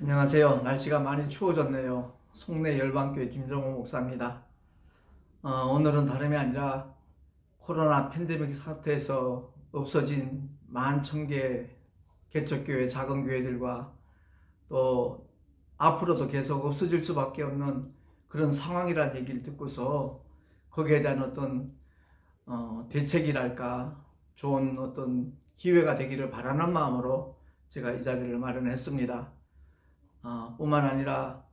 안녕하세요. 날씨가 많이 추워졌네요. 송내 열방교회 김정호 목사입니다. 어, 오늘은 다름이 아니라 코로나 팬데믹 사태에서 없어진 만 천 개 개척교회 작은 교회들과 또 앞으로도 계속 없어질 수밖에 없는 그런 상황이라는 얘기를 듣고서 거기에 대한 어떤 어, 대책이랄까 좋은 어떤 기회가 되기를 바라는 마음으로 제가 이 자리를 마련했습니다. 아, 뿐만 아니라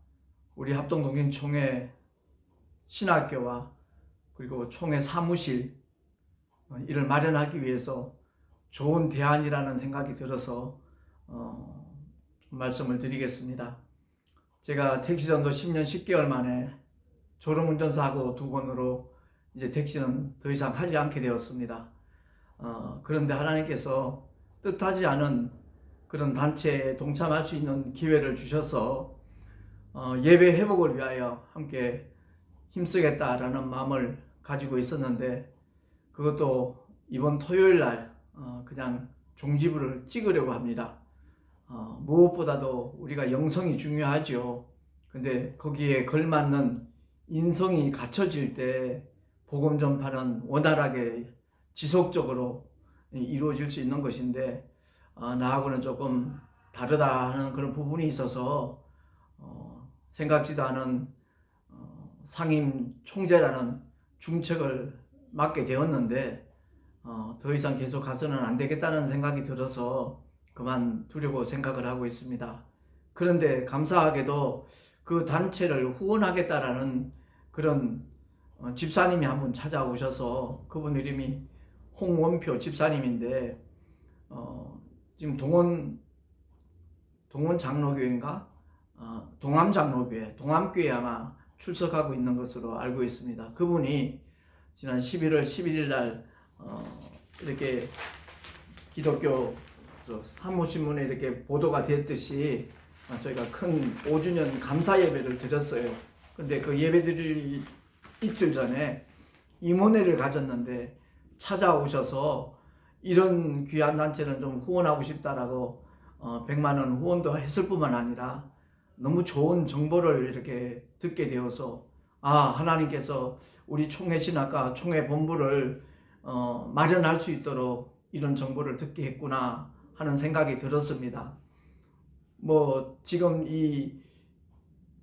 우리 합동동인총회 신학교와 그리고 총회 사무실 어, 이를 마련하기 위해서 좋은 대안이라는 생각이 들어서 어, 좀 말씀을 드리겠습니다. 제가 택시전도 10년 10개월 만에 졸음운전사고 두 번으로 이제 택시는 더 이상 하지 않게 되었습니다. 어, 그런데 하나님께서 뜻하지 않은 그런 단체에 동참할 수 있는 기회를 주셔서 어, 예배 회복을 위하여 함께 힘쓰겠다라는 마음을 가지고 있었는데 그것도 이번 토요일 날 어, 그냥 종지부를 찍으려고 합니다. 어, 무엇보다도 우리가 영성이 중요하죠. 근데 거기에 걸맞는 인성이 갖춰질 때 복음 전파는 원활하게 지속적으로 이루어질 수 있는 것인데 어, 나하고는 조금 다르다 하는 그런 부분이 있어서 어, 생각지도 않은 어, 상임 총재라는 중책을 맡게 되었는데 어, 더 이상 계속 가서는 안 되겠다는 생각이 들어서 그만두려고 생각을 하고 있습니다. 그런데 감사하게도 그 단체를 후원하겠다라는 그런 어, 집사님이 한 분 찾아오셔서 그분 이름이 홍원표 집사님인데 어, 지금 동원 동원 장로교회인가 어, 동암 장로교회 동암교회 아마 출석하고 있는 것으로 알고 있습니다. 그분이 지난 11월 11일 날 어, 이렇게 기독교 저 사무신문에 이렇게 보도가 됐듯이 어, 저희가 큰 5주년 감사 예배를 드렸어요. 근데 그 예배 드릴 이틀 전에 임원회를 가졌는데 찾아오셔서 이런 귀한 단체는 좀 후원하고 싶다라고 어, 100만 원 후원도 했을 뿐만 아니라 너무 좋은 정보를 이렇게 듣게 되어서 아 하나님께서 우리 총회 신학과 총회 본부를 어, 마련할 수 있도록 이런 정보를 듣게 했구나 하는 생각이 들었습니다. 뭐 지금 이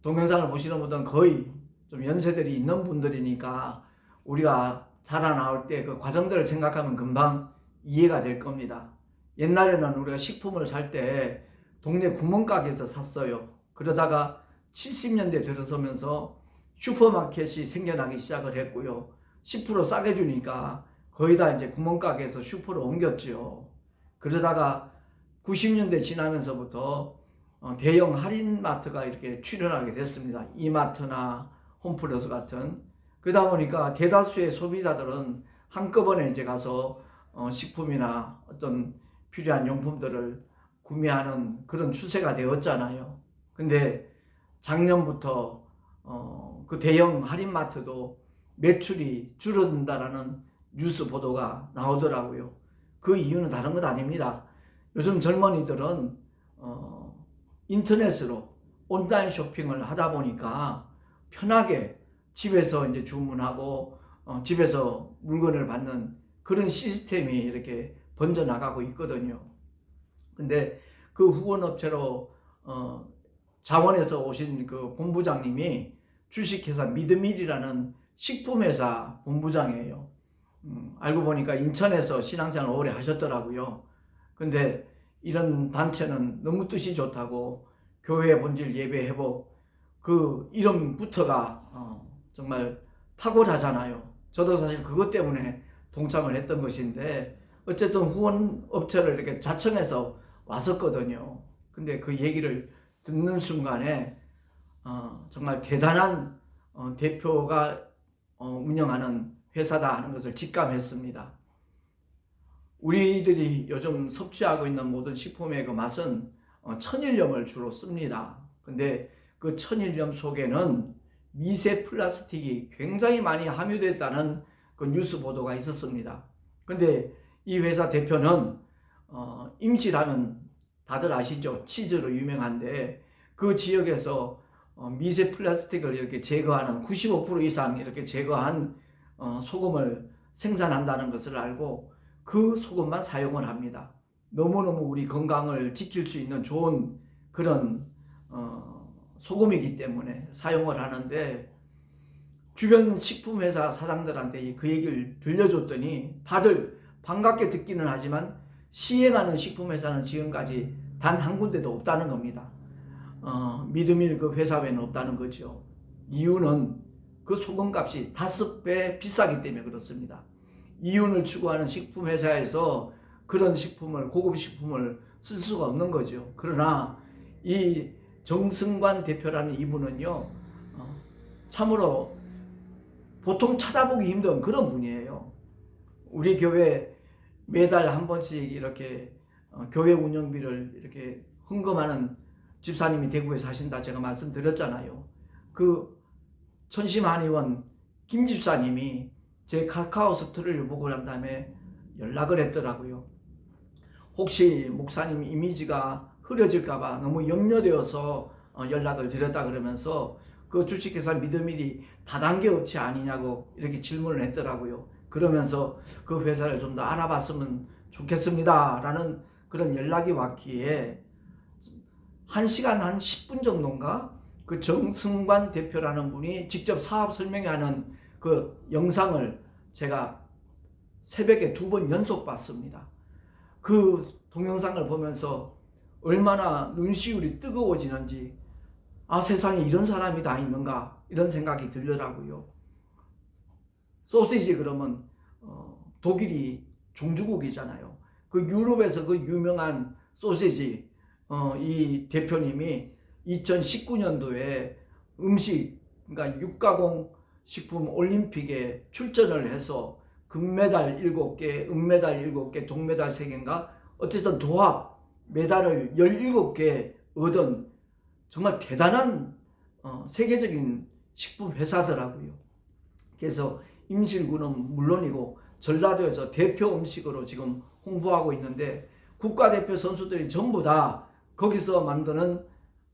동영상을 보시는 분들은 거의 좀 연세들이 있는 분들이니까 우리가 자라나올 때 그 과정들을 생각하면 금방 이해가 될 겁니다. 옛날에는 우리가 식품을 살 때 동네 구멍가게에서 샀어요. 그러다가 70년대 들어서면서 슈퍼마켓이 생겨나기 시작을 했고요. 10% 싸게 주니까 거의 다 이제 구멍가게에서 슈퍼로 옮겼죠. 그러다가 90년대 지나면서부터 어, 대형 할인마트가 이렇게 출현하게 됐습니다. 이마트나 홈플러스 같은. 그러다 보니까 대다수의 소비자들은 한꺼번에 이제 가서 어, 식품이나 어떤 필요한 용품들을 구매하는 그런 추세가 되었잖아요. 근데 작년부터 어, 그 대형 할인마트도 매출이 줄어든다라는 뉴스 보도가 나오더라고요. 그 이유는 다른 것 아닙니다. 요즘 젊은이들은 어, 인터넷으로 온라인 쇼핑을 하다 보니까 편하게 집에서 이제 주문하고 어, 집에서 물건을 받는 그런 시스템이 이렇게 번져 나가고 있거든요. 근데 그 후원업체로 어, 자원에서 오신 그 본부장님이 주식회사 미드밀이라는 식품회사 본부장이에요. 음, 알고 보니까 인천에서 신앙생활 오래 하셨더라고요. 근데 이런 단체는 너무 뜻이 좋다고 교회 본질 예배 회복 그 이름부터가 어, 정말 탁월하잖아요. 저도 사실 그것 때문에 동참을 했던 것인데 어쨌든 후원 업체를 이렇게 자청해서 왔었거든요. 근데 그 얘기를 듣는 순간에 어, 정말 대단한 어, 대표가 어, 운영하는 회사다 하는 것을 직감했습니다. 우리들이 요즘 섭취하고 있는 모든 식품의 그 맛은 어, 천일염을 주로 씁니다. 근데 그 천일염 속에는 미세 플라스틱이 굉장히 많이 함유됐다는 그 뉴스 보도가 있었습니다. 근데 이 회사 대표는 어, 임실하면 다들 아시죠? 치즈로 유명한데 그그 지역에서 어, 미세 플라스틱을 이렇게 제거하는 95% 이상 이렇게 제거한 어, 소금을 생산한다는 것을 알고 그 소금만 사용을 합니다. 너무너무 우리 건강을 지킬 수 있는 좋은 그런 어, 소금이기 때문에 사용을 하는데 주변 식품회사 사장들한테 그 얘기를 들려줬더니 다들 반갑게 듣기는 하지만 시행하는 식품회사는 지금까지 단 한 군데도 없다는 겁니다. 어, 믿음일 그 회사 외에는 없다는 거죠. 이유는 그 소금값이 다섯 배 비싸기 때문에 그렇습니다. 이윤을 추구하는 식품회사에서 그런 식품을 고급 식품을 쓸 수가 없는 거죠. 그러나 이 정승관 대표라는 이분은요 어, 참으로 보통 찾아보기 힘든 그런 분이에요. 우리 교회 매달 한 번씩 이렇게 어, 교회 운영비를 이렇게 헌금하는 집사님이 대구에 사신다 제가 말씀드렸잖아요. 그 천심한의원 김 집사님이 제 카카오 스토리를 보고 난 다음에 연락을 했더라고요. 혹시 목사님 이미지가 흐려질까봐 너무 염려되어서 어, 연락을 드렸다 그러면서 그 주식회사 믿음일이 다단계 업체 아니냐고 이렇게 질문을 했더라고요. 그러면서 그 회사를 좀 더 알아봤으면 좋겠습니다. 라는 그런 연락이 왔기에 한 시간 한 10분 정도인가 그 정승관 대표라는 분이 직접 사업 설명하는 그 영상을 제가 새벽에 두 번 연속 봤습니다. 그 동영상을 보면서 얼마나 눈시울이 뜨거워지는지 아 세상에 이런 사람이 다 있는가 이런 생각이 들더라고요. 소시지 그러면 어, 독일이 종주국이잖아요. 그 유럽에서 그 유명한 소시지 어, 이 대표님이 2019년도에 음식 그러니까 육가공 식품 올림픽에 출전을 해서 금메달 7개, 은메달 7개, 동메달 3개인가 어쨌든 도합 메달을 17개 얻은 정말 대단한 어, 세계적인 식품 회사더라고요. 그래서 임실구는 물론이고 전라도에서 대표 음식으로 지금 홍보하고 있는데 국가대표 선수들이 전부 다 거기서 만드는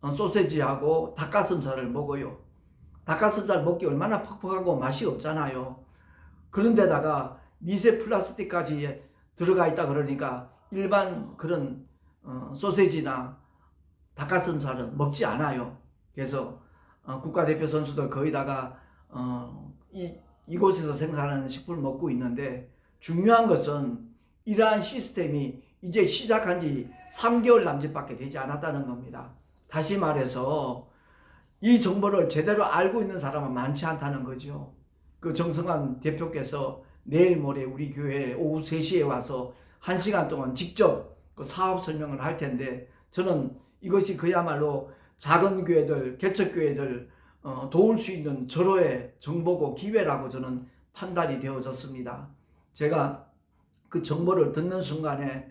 어, 소세지하고 닭가슴살을 먹어요. 닭가슴살 먹기 얼마나 퍽퍽하고 맛이 없잖아요. 그런데다가 미세 플라스틱까지 들어가 있다 그러니까 일반 그런 어, 소세지나 닭가슴살은 먹지 않아요. 그래서 어, 국가대표 선수들 거의 다가 어, 이, 이곳에서 생산하는 식품을 먹고 있는데 중요한 것은 이러한 시스템이 이제 시작한 지 3개월 남짓밖에 되지 않았다는 겁니다. 다시 말해서 이 정보를 제대로 알고 있는 사람은 많지 않다는 거죠. 그 정성환 대표께서 내일 모레 우리 교회 오후 3시에 와서 1시간 동안 직접 그 사업 설명을 할 텐데 저는 이것이 그야말로 작은 교회들, 개척교회들 어, 도울 수 있는 절호의 정보고 기회라고 저는 판단이 되어졌습니다. 제가 그 정보를 듣는 순간에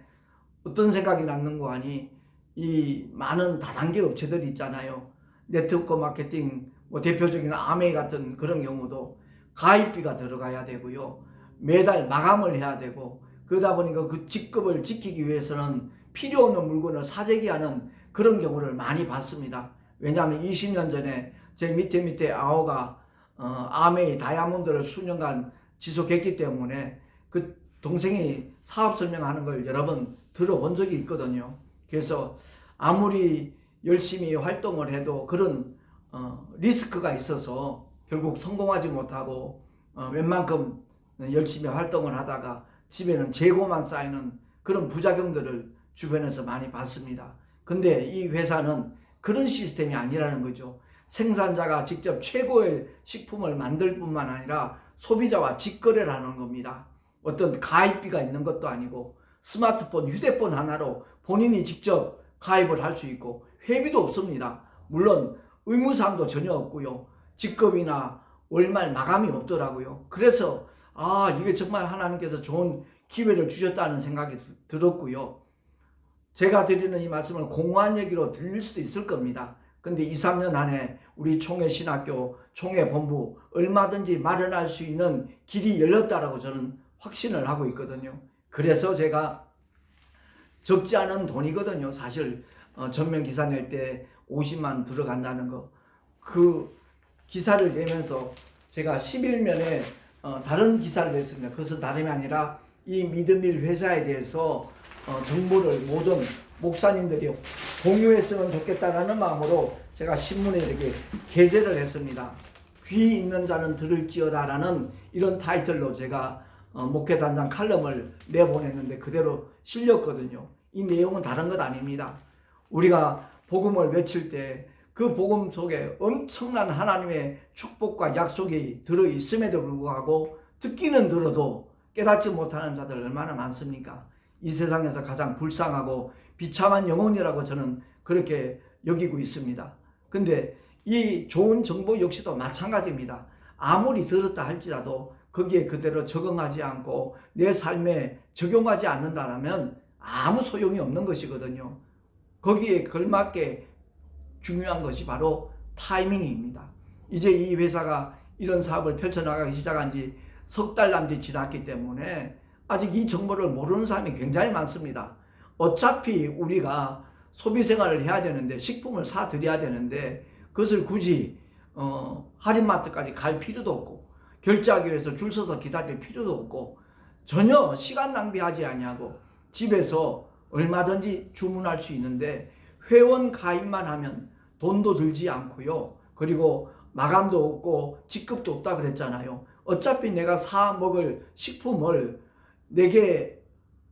어떤 생각이 났는 거 아니 이 많은 다단계 업체들 있잖아요. 네트워크 마케팅 뭐 대표적인 아메이 같은 그런 경우도 가입비가 들어가야 되고요. 매달 마감을 해야 되고 그러다 보니까 그 직급을 지키기 위해서는 필요 없는 물건을 사재기하는 그런 경우를 많이 봤습니다. 왜냐하면 20년 전에 제 밑에 밑에 아오가 어, 아메이 다이아몬드를 수년간 지속했기 때문에 그 동생이 사업 설명하는 걸 여러 번 들어본 적이 있거든요. 그래서 아무리 열심히 활동을 해도 그런 어, 리스크가 있어서 결국 성공하지 못하고 어, 웬만큼 열심히 활동을 하다가 집에는 재고만 쌓이는 그런 부작용들을 주변에서 많이 봤습니다. 근데 이 회사는 그런 시스템이 아니라는 거죠. 생산자가 직접 최고의 식품을 만들 뿐만 아니라 소비자와 직거래를 하는 겁니다. 어떤 가입비가 있는 것도 아니고 스마트폰, 휴대폰 하나로 본인이 직접 가입을 할 수 있고 회비도 없습니다. 물론 의무사항도 전혀 없고요. 직급이나 월말 마감이 없더라고요. 그래서 아 이게 정말 하나님께서 좋은 기회를 주셨다는 생각이 들었고요. 제가 드리는 이 말씀을 공허한 얘기로 들릴 수도 있을 겁니다. 근데 2, 3년 안에 우리 총회 신학교, 총회 본부 얼마든지 마련할 수 있는 길이 열렸다라고 저는 확신을 하고 있거든요. 그래서 제가 적지 않은 돈이거든요. 사실 어, 전면 기사 낼 때 50만 들어간다는 거. 그 기사를 내면서 제가 11면에 어, 다른 기사를 냈습니다. 그것은 다름이 아니라 이 미드밀 회사에 대해서 어, 정보를 모든 목사님들이 공유했으면 좋겠다라는 마음으로 제가 신문에 이렇게 게재를 했습니다. 귀 있는 자는 들을지어다라는 이런 타이틀로 제가 어, 목회단장 칼럼을 내보냈는데 그대로 실렸거든요. 이 내용은 다른 것 아닙니다. 우리가 복음을 외칠 때 그 복음 속에 엄청난 하나님의 축복과 약속이 들어 있음에도 불구하고 듣기는 들어도 깨닫지 못하는 자들 얼마나 많습니까? 이 세상에서 가장 불쌍하고 비참한 영혼이라고 저는 그렇게 여기고 있습니다. 근데 이 좋은 정보 역시도 마찬가지입니다. 아무리 들었다 할지라도 거기에 그대로 적응하지 않고 내 삶에 적용하지 않는다면 아무 소용이 없는 것이거든요. 거기에 걸맞게 중요한 것이 바로 타이밍입니다. 이제 이 회사가 이런 사업을 펼쳐나가기 시작한 지 석 달 남짓 지났기 때문에 아직 이 정보를 모르는 사람이 굉장히 많습니다. 어차피 우리가 소비 생활을 해야 되는데 식품을 사 드려야 되는데 그것을 굳이 어, 할인마트까지 갈 필요도 없고 결제하기 위해서 줄 서서 기다릴 필요도 없고 전혀 시간 낭비하지 아니하고 집에서 얼마든지 주문할 수 있는데 회원 가입만 하면 돈도 들지 않고요. 그리고 마감도 없고 직급도 없다 그랬잖아요. 어차피 내가 사 먹을 식품을 내게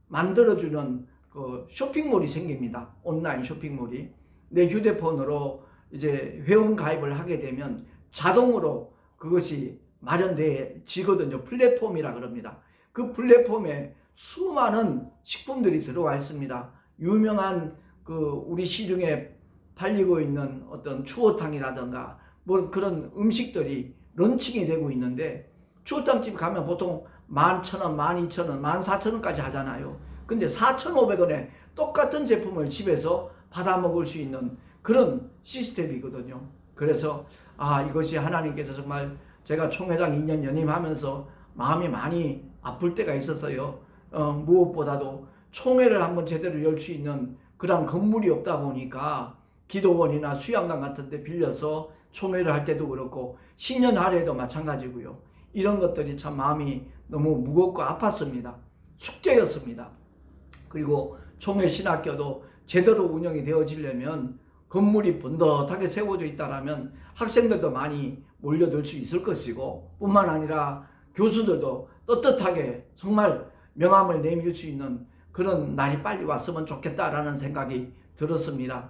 만들어주는 그 쇼핑몰이 생깁니다. 온라인 쇼핑몰이. 내 휴대폰으로 이제 회원 가입을 하게 되면 자동으로 그것이 마련되지거든요. 플랫폼이라 그럽니다. 그 플랫폼에 수많은 식품들이 들어와 있습니다. 유명한 그 우리 시중에 팔리고 있는 어떤 추어탕이라든가 뭐 그런 음식들이 런칭이 되고 있는데 추어탕집 가면 보통 만천 원, 만 이천 원, 만 사천 원까지 하잖아요. 근데 사천오백 원에 똑같은 제품을 집에서 받아 먹을 수 있는 그런 시스템이거든요. 그래서 아 이것이 하나님께서 정말 제가 총회장 2년 연임하면서 마음이 많이 아플 때가 있었어요. 어, 무엇보다도 총회를 한번 제대로 열 수 있는 그런 건물이 없다 보니까 기도원이나 수양관 같은 데 빌려서 총회를 할 때도 그렇고 신년 할애도 마찬가지고요. 이런 것들이 참 마음이 너무 무겁고 아팠습니다. 숙제였습니다. 그리고 총회 신학교도 제대로 운영이 되어지려면 건물이 번듯하게 세워져 있다라면 학생들도 많이 몰려들 수 있을 것이고 뿐만 아니라 교수들도 떳떳하게 정말 명함을 내밀 수 있는 그런 날이 빨리 왔으면 좋겠다라는 생각이 들었습니다.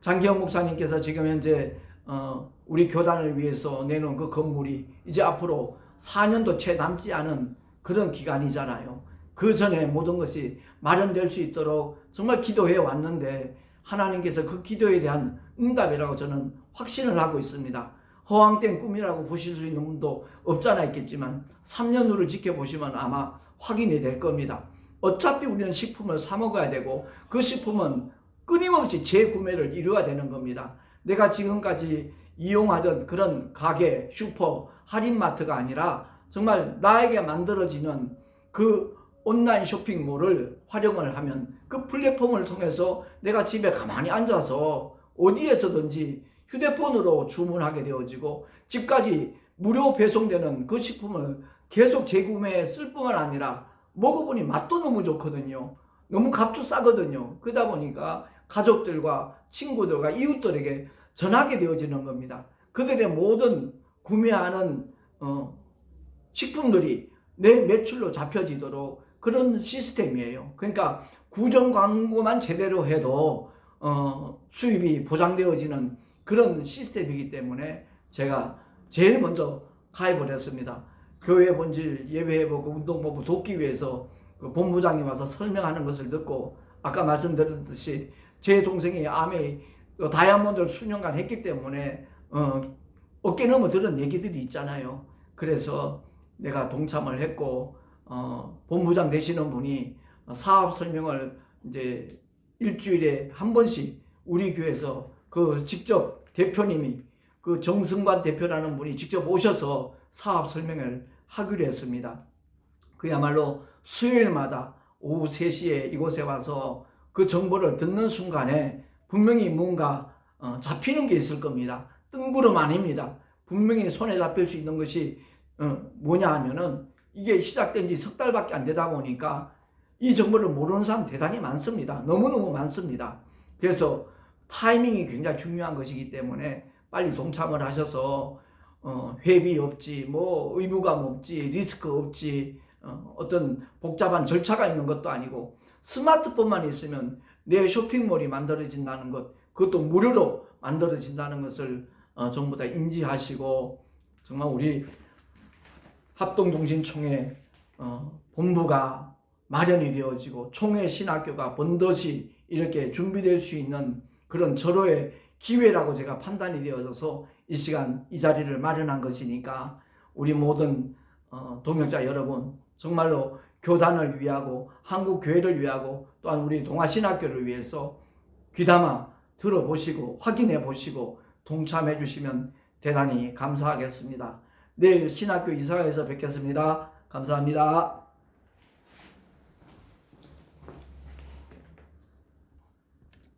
장기영 목사님께서 지금 현재 어, 우리 교단을 위해서 내놓은 그 건물이 이제 앞으로 4년도 채 남지 않은 그런 기간이잖아요. 그 전에 모든 것이 마련될 수 있도록 정말 기도해 왔는데 하나님께서 그 기도에 대한 응답이라고 저는 확신을 하고 있습니다. 허황된 꿈이라고 보실 수 있는 분도 없잖아 있겠지만 3년 후를 지켜보시면 아마 확인이 될 겁니다. 어차피 우리는 식품을 사 먹어야 되고 그 식품은 끊임없이 재구매를 이루어야 되는 겁니다. 내가 지금까지 이용하던 그런 가게, 슈퍼, 할인마트가 아니라 정말 나에게 만들어지는 그 온라인 쇼핑몰을 활용을 하면 그 플랫폼을 통해서 내가 집에 가만히 앉아서 어디에서든지 휴대폰으로 주문하게 되어지고 집까지 무료 배송되는 그 식품을 계속 재구매해 쓸 뿐만 아니라 먹어보니 맛도 너무 좋거든요. 너무 값도 싸거든요. 그러다 보니까 가족들과 친구들과 이웃들에게 전하게 되어지는 겁니다. 그들의 모든 구매하는 어, 식품들이 내 매출로 잡혀지도록 그런 시스템이에요. 그러니까 구정 광고만 제대로 해도 어, 수입이 보장되어지는 그런 시스템이기 때문에 제가 제일 먼저 가입을 했습니다. 교회 본질 예배해보고 운동본부 돕기 위해서 그 본부장이 와서 설명하는 것을 듣고 아까 말씀드렸듯이 제 동생이 암에 그 다이아몬드를 수년간 했기 때문에 어, 어깨 넘어 들은 얘기들이 있잖아요. 그래서 내가 동참을 했고 어, 본부장 되시는 분이 사업 설명을 이제 일주일에 한 번씩 우리 교회에서 그 직접 대표님이 그 정승관 대표라는 분이 직접 오셔서 사업 설명을 하기로 했습니다. 그야말로 수요일마다 오후 3시에 이곳에 와서 그 정보를 듣는 순간에 분명히 뭔가 어, 잡히는 게 있을 겁니다. 뜬구름 아닙니다. 분명히 손에 잡힐 수 있는 것이 어, 뭐냐 하면은 이게 시작된 지 석 달밖에 안 되다 보니까 이 정보를 모르는 사람 대단히 많습니다. 너무너무 많습니다. 그래서 타이밍이 굉장히 중요한 것이기 때문에 빨리 동참을 하셔서 어, 회비 없지, 뭐 의무감 없지, 리스크 없지, 어, 어떤 복잡한 절차가 있는 것도 아니고 스마트폰만 있으면 내 쇼핑몰이 만들어진다는 것, 그것도 무료로 만들어진다는 것을 어, 전부 다 인지하시고 정말 우리 합동통신총회 어, 본부가 마련이 되어지고 총회 신학교가 번듯이 이렇게 준비될 수 있는 그런 절호의 기회라고 제가 판단이 되어져서 이 시간 이 자리를 마련한 것이니까 우리 모든 어, 동역자 여러분 정말로 교단을 위하고 한국 교회를 위하고 또한 우리 동아신학교를 위해서 귀담아 들어보시고 확인해 보시고 동참해 주시면 대단히 감사하겠습니다. 내일 신학교 이사회에서 뵙겠습니다. 감사합니다.